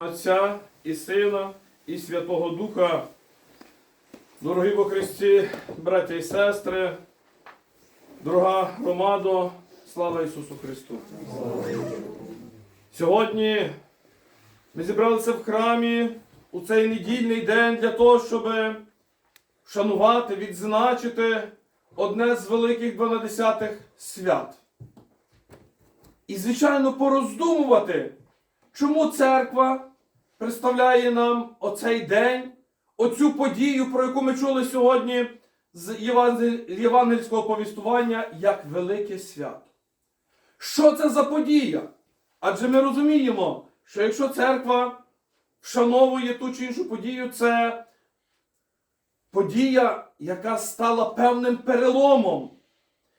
Отця і Сина, і Святого Духа. Дорогі во Христі, браття і сестри, дорога громадо, слава Ісусу Христу! Сьогодні ми зібралися в храмі у цей недільний день для того, щоб вшанувати, відзначити одне з великих дванадесятих свят. І, звичайно, пороздумувати, чому церква представляє нам оцей день, оцю подію, про яку ми чули сьогодні з євангельського повістування, як велике свято. Що це за подія? Адже ми розуміємо, що якщо церква вшановує ту чи іншу подію, це подія, яка стала певним переломом,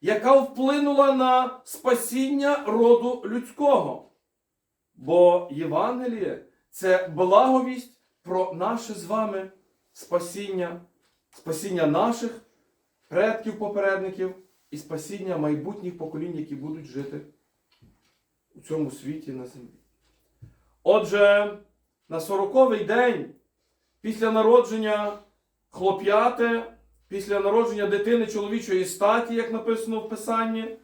яка вплинула на спасіння роду людського. Бо Євангеліє це благовість про наше з вами спасіння, спасіння наших предків, попередників і спасіння майбутніх поколінь, які будуть жити у цьому світі на землі. Отже, на сороковий день після народження хлоп'яти, після народження дитини чоловічої статі, як написано в Писанні,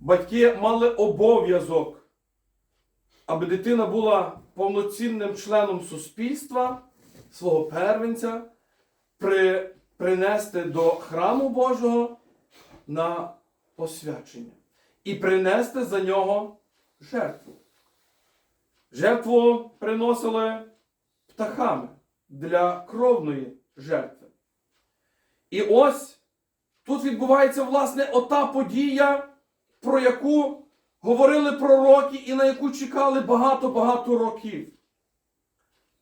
батьки мали обов'язок, аби дитина була повноцінним членом суспільства, свого первенця, при, принести до храму Божого на посвячення і принести за нього жертву. Жертву приносили птахами для кровної жертви. І ось тут відбувається, власне, ота подія, про яку говорили пророки і на яку чекали багато-багато років.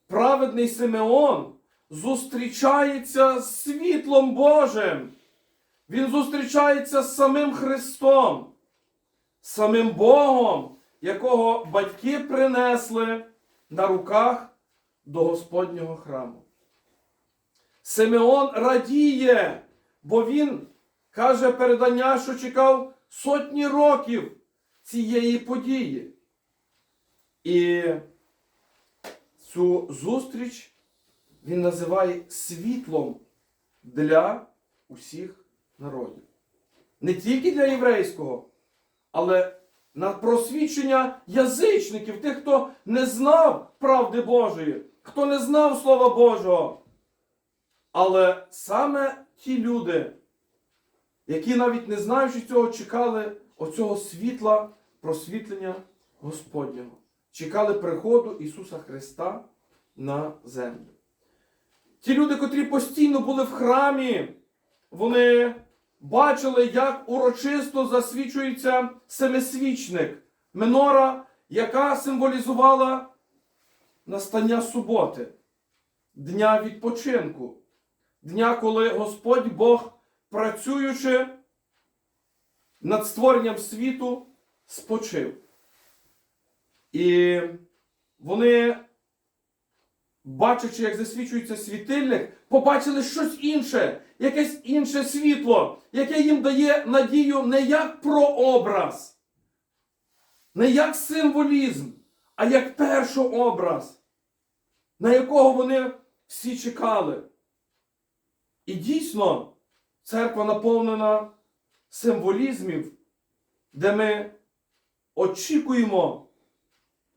Праведний Симеон зустрічається з світлом Божим. Він зустрічається з самим Христом, самим Богом, якого батьки принесли на руках до Господнього храму. Симеон радіє, бо він каже передання, що чекав сотні років цієї події. І цю зустріч він називає світлом для усіх народів. Не тільки для єврейського, але на просвідчення язичників, тих, хто не знав правди Божої, хто не знав Слова Божого. Але саме ті люди, які навіть не знаючи цього, чекали оцього світла, просвітлення Господнього. Чекали приходу Ісуса Христа на землю. Ті люди, котрі постійно були в храмі, вони бачили, як урочисто засвічується семисвічник, минора, яка символізувала настання суботи, дня відпочинку, дня, коли Господь Бог, працюючи над створенням світу, спочив. І вони, бачачи, як засвічується світильник, побачили щось інше, якесь інше світло, яке їм дає надію не як прообраз, не як символізм, а як першообраз, на якого вони всі чекали. І дійсно, церква наповнена символізмів, де ми очікуємо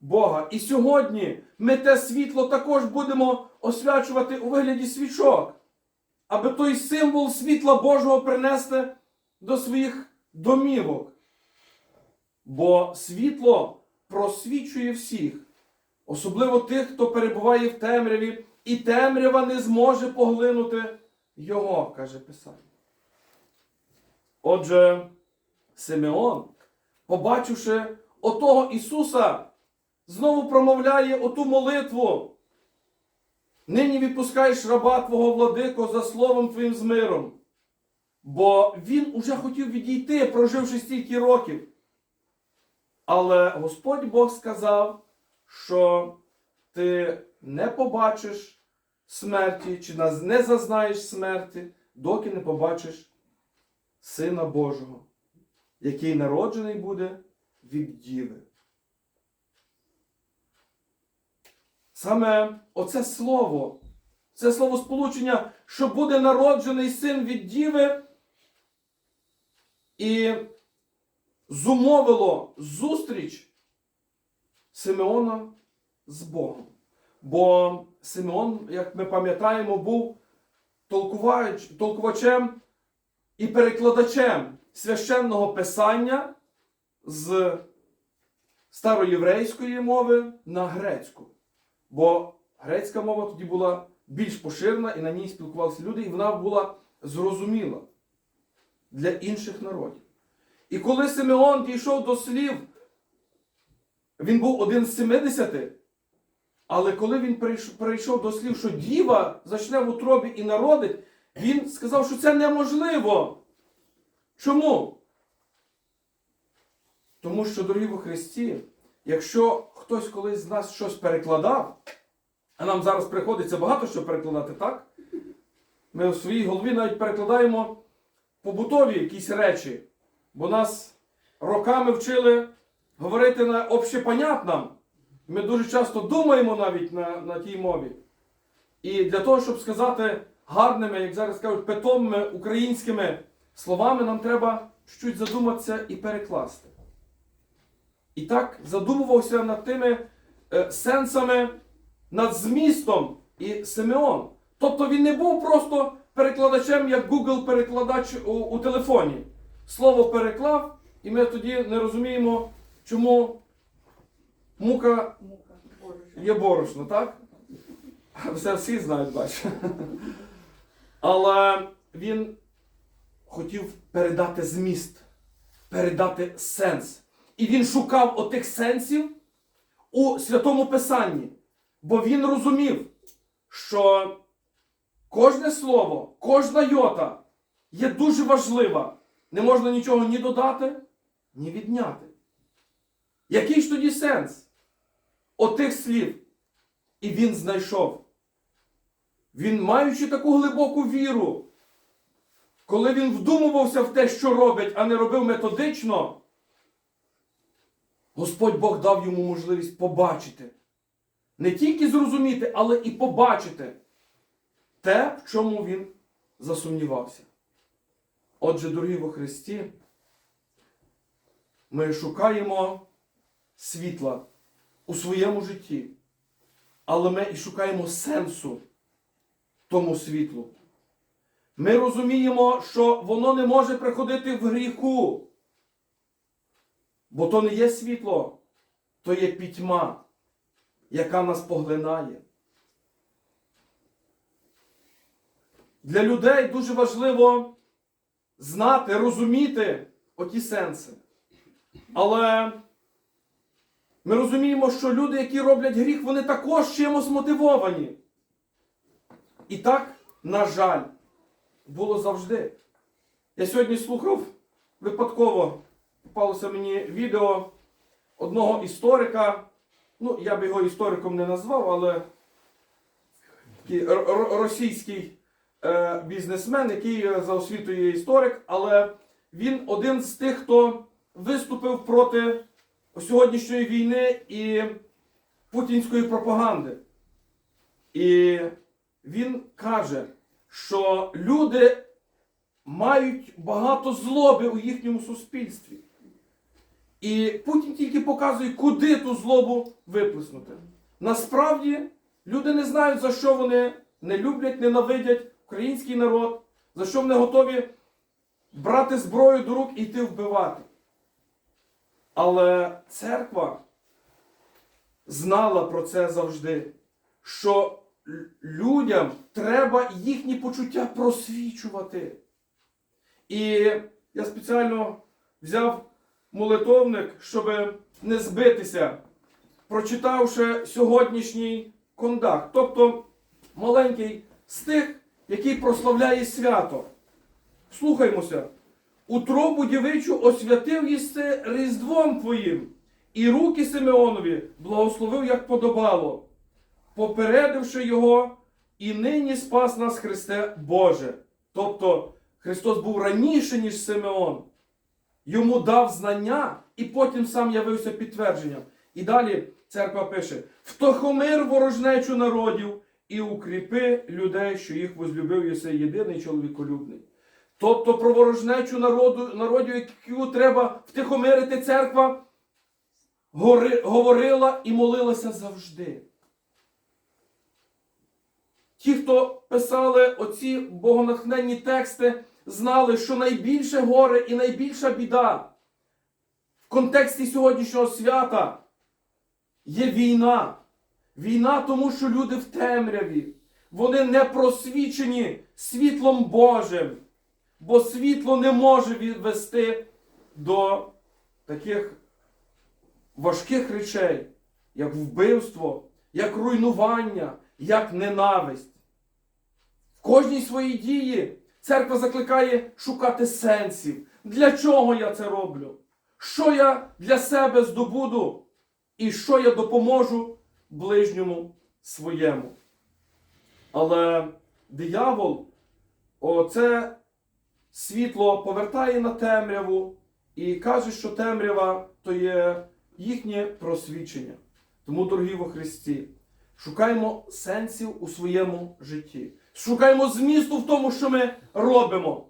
Бога. І сьогодні ми те світло також будемо освячувати у вигляді свічок, аби той символ світла Божого принести до своїх домівок. Бо світло просвічує всіх, особливо тих, хто перебуває в темряві, і темрява не зможе поглинути його, каже Писання. Отже, Симеон, побачивши отого Ісуса, знову промовляє оту молитву. Нині відпускаєш раба Твого владико за словом Твоїм з миром. Бо він уже хотів відійти, проживши стільки років. Але Господь Бог сказав, що ти не побачиш смерті, чи не зазнаєш смерті, доки не побачиш Сина Божого, який народжений буде від Діви. саме оце слово, це слово сполучення, що буде народжений син від Діви, і зумовило зустріч Симеона з Богом. Бо Симеон, як ми пам'ятаємо, був толкувач, толкувачем і перекладачем священного писання з староєврейської мови на грецьку. Бо грецька мова тоді була більш поширена, і на ній спілкувалися люди, і вона була зрозуміла для інших народів. І коли Симеон дійшов до слів, він був один з 70, але коли він прийш- перейшов до слів, що діва зачне в утробі і народить, він сказав, що це неможливо. Чому? Тому що, дорогі во Христі, якщо хтось колись з нас щось перекладав, а нам зараз приходиться багато що перекладати, так? Ми у своїй голові навіть перекладаємо побутові якісь речі, бо нас роками вчили говорити на общепонятном. Ми дуже часто думаємо навіть на, на тій мові. І для того, щоб сказати гарними, як зараз кажуть, питомими українськими словами, нам треба чуть-чуть задуматися і перекласти. І так задумувався над тими е, сенсами, над змістом і Симеон. Тобто він не був просто перекладачем, як Google перекладач у, у телефоні. Слово переклав, і ми тоді не розуміємо, чому мука Мука, є борошно, так? Все всі знають, бачу. Але він хотів передати зміст, передати сенс. І він шукав отих сенсів у Святому Писанні. Бо він розумів, що кожне слово, кожна йота є дуже важлива. Не можна нічого ні додати, ні відняти. Який ж тоді сенс отих слів? І він знайшов. Він, маючи таку глибоку віру, коли він вдумувався в те, що робить, а не робив методично, Господь Бог дав йому можливість побачити. Не тільки зрозуміти, але і побачити те, в чому він засумнівався. Отже, дорогі во Христі, ми шукаємо світла у своєму житті, але ми і шукаємо сенсу тому світлу. Ми розуміємо, що воно не може приходити в гріху, бо то не є світло, то є пітьма, яка нас поглинає. Для людей дуже важливо знати, розуміти оті сенси. Але ми розуміємо, що люди, які роблять гріх, вони також чимось мотивовані. І так, на жаль, було завжди. Я сьогодні слухав випадково, попалося мені відео одного історика. Ну, я б його істориком не назвав, але російський е, бізнесмен, який е, за освітою є історик, але він один з тих, хто виступив проти сьогоднішньої війни і путінської пропаганди. І він каже, що люди мають багато злоби у їхньому суспільстві. І Путін тільки показує, куди ту злобу виплеснути. Насправді люди не знають, за що вони не люблять, ненавидять український народ, за що вони готові брати зброю до рук і йти вбивати. Але церква знала про це завжди, що людям треба їхні почуття просвічувати. І я спеціально взяв молитовник, щоб не збитися, прочитавши сьогоднішній кондак, тобто маленький стих, який прославляє свято. Слухаймося. Утробу дівичу освятив єси різдвом твоїм, і руки Симеонові благословив, як подобало, попередивши його, і нині спас нас Христе Боже. Тобто Христос був раніше, ніж Симеон. Йому дав знання, і потім сам явився підтвердженням. І далі церква пише: втохомир ворожнечу народів і укріпи людей, що їх возлюбив єси єдиний чоловіколюбний. Тобто про ворожнечу народу, народів, яку треба втихомирити церква, говорила і молилася завжди. Ті, хто писали оці богонатхненні тексти, знали, що найбільше горе і найбільша біда в контексті сьогоднішнього свята є війна. Війна, тому що люди в темряві. Вони не просвічені світлом Божим. Бо світло не може відвести до таких важких речей, як вбивство, як руйнування, як ненависть. В кожній своїй дії церква закликає шукати сенсів. Для чого я це роблю? Що я для себе здобуду? І що я допоможу ближньому своєму? Але диявол, оце світло повертає на темряву і каже, що темрява то є їхнє просвічення. Тому, дорогі во Христі, шукаємо сенсів у своєму житті. Шукаємо змісту в тому, що ми робимо.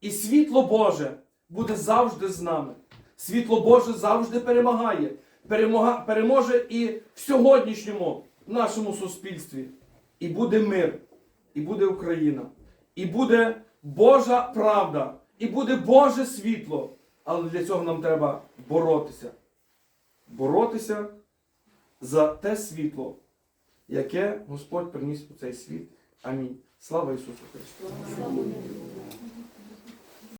І світло Боже буде завжди з нами. Світло Боже завжди перемагає. Перемога, переможе і в сьогоднішньому нашому суспільстві. І буде мир, і буде Україна, і буде Божа правда, і буде Боже світло. Але для цього нам треба боротися. Боротися за те світло, яке Господь приніс у цей світ. Амінь. Слава Ісусу Христу!